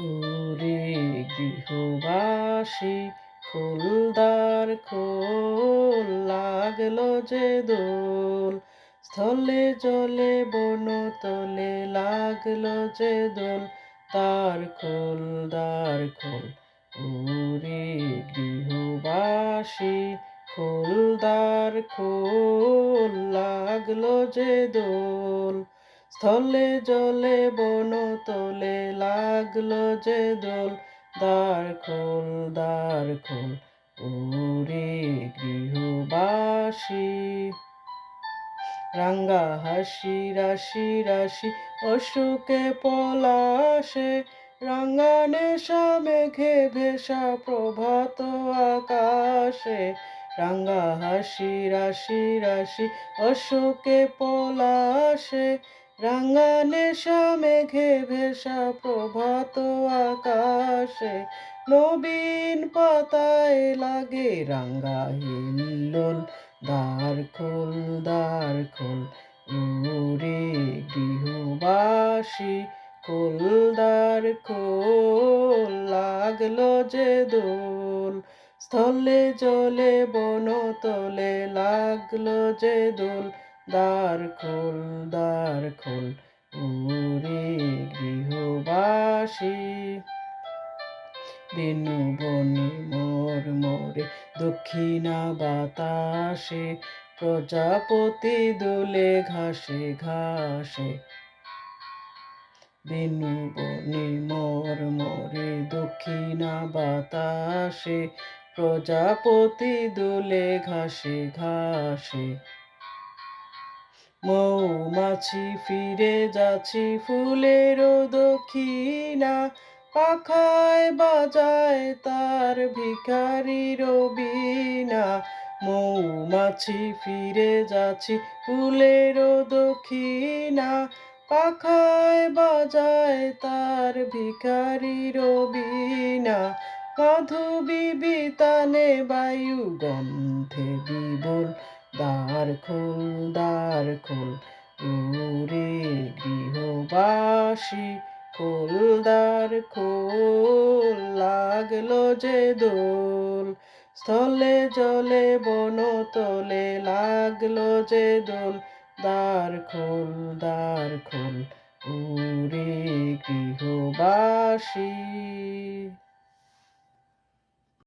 ওরে গৃহবাসী খোলদার খোল লাগল যে দোল। স্থলে জলে বন তলে লাগল যে দোল। তার খোল, দার খোল, ওরে গৃহবাসী খোলদার খোল লাগল যে দোল। স্থলে জলে বন তলে লাগল যে দোল দ্বার খোল দ্বার খোল ওরে গৃহবাসী। রাঙ্গা হাসি, রাশি রাশি অশোকে পলাশে রাঙ্গানে মেঘে ভেসা, প্রভাত আকাশে। রাঙ্গা হাসি, রাশি রাশি অশোকে পলাশে রাঙ্গা নেশা মেঘে ভেসা প্রভাত আকাশে, নবীন পাতায় লাগে রাঙ্গা হিল্লোল, দ্বার খোল দ্বার খোল উরে গৃহবাসী খোল, দ্বার খোল, লাগল যে দোল, স্থলে জলে বন তলে লাগল যে দোল দ্বার খোল দ্বার খোল ওরে গৃহবাসী। বেনু বনে মোর মোরে, দক্ষিণা বাতাসে, প্রজাপতি দোলে ঘাসে ঘাসে। বেনু বনে মোর মোরে, দক্ষিণা বাতাসে, প্রজাপতি দোলে ঘাসে ঘাসে। মৌমাছি ফিরে যাচ্ছি ফুলের দক্ষিণা। পাখায় বাজায় তার ভিখারির বিনা মৌমাছি ফিরে যাচ্ছি ফুলের দক্ষিণা। পাখায় বাজায় তার ভিখারির বিনা মাধবী বিতানে বায়ু গন্ধে বিবল দ্বার খোল দ্বার খোল ওরে গৃহবাসী খোল দ্বার খোল লাগল যে দোল। স্থলে জলে বন তলে লাগল যে দোল। দ্বার খোল দ্বার খোল ওরে গৃহবাসী।